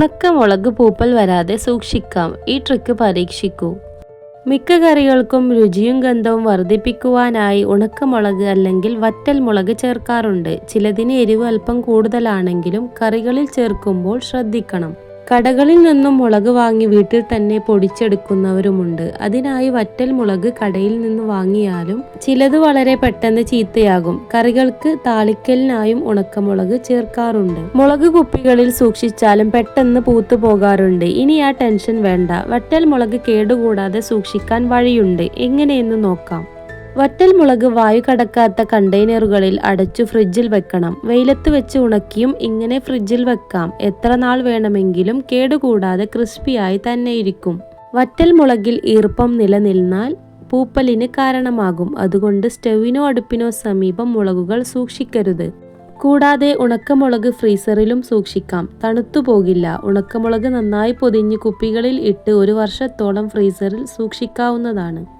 ഉണക്കമുളക് പൂപ്പൽ വരാതെ സൂക്ഷിക്കാം. ഈ ട്രിക്ക് പരീക്ഷിക്കൂ. മിക്ക കറികൾക്കും രുചിയും ഗന്ധവും വർദ്ധിപ്പിക്കുവാനായി ഉണക്കമുളക് അല്ലെങ്കിൽ വറ്റൽ മുളക് ചേർക്കാറുണ്ട്. ചിലതിന് എരിവ് അല്പം കൂടുതലാണെങ്കിലും കറികളിൽ ചേർക്കുമ്പോൾ ശ്രദ്ധിക്കണം. കടകളിൽ നിന്നും മുളക് വാങ്ങി വീട്ടിൽ തന്നെ പൊടിച്ചെടുക്കുന്നവരുമുണ്ട്. അതിനായി വറ്റൽ മുളക് കടയിൽ നിന്ന് വാങ്ങിയാലും ചിലത് വളരെ പെട്ടെന്ന് ചീത്തയാകും. കറികൾക്ക് താളിക്കലിനായും ഉണക്കമുളക് ചേർക്കാറുണ്ട്. മുളക് കുപ്പികളിൽ സൂക്ഷിച്ചാലും പെട്ടെന്ന് പൂത്തു പോകാറുണ്ട്. ഇനി ആ ടെൻഷൻ വേണ്ട. വറ്റൽ മുളക് കേടുകൂടാതെ സൂക്ഷിക്കാൻ വഴിയുണ്ട്. എങ്ങനെയെന്ന് നോക്കാം. വറ്റൽ മുളക് വായു കടക്കാത്ത കണ്ടെയ്നറുകളിൽ അടച്ചു ഫ്രിഡ്ജിൽ വെക്കണം. വെയിലത്ത് വെച്ച് ഉണക്കിയും ഇങ്ങനെ ഫ്രിഡ്ജിൽ വെക്കാം. എത്ര നാൾ വേണമെങ്കിലും കേടുകൂടാതെ ക്രിസ്പിയായി തന്നെ ഇരിക്കും വറ്റൽ മുളകിൽ ഈർപ്പം നിലനിന്നാൽ പൂപ്പലിന് കാരണമാകും. അതുകൊണ്ട് സ്റ്റൗവിനോ അടുപ്പിനോ സമീപം മുളകുകൾ സൂക്ഷിക്കരുത്. കൂടാതെ ഉണക്കമുളക് ഫ്രീസറിലും സൂക്ഷിക്കാം. തണുത്തു പോകില്ല. ഉണക്കമുളക് നന്നായി പൊതിഞ്ഞ് കുപ്പികളിൽ ഇട്ട് ഒരു വർഷത്തോളം ഫ്രീസറിൽ സൂക്ഷിക്കാവുന്നതാണ്.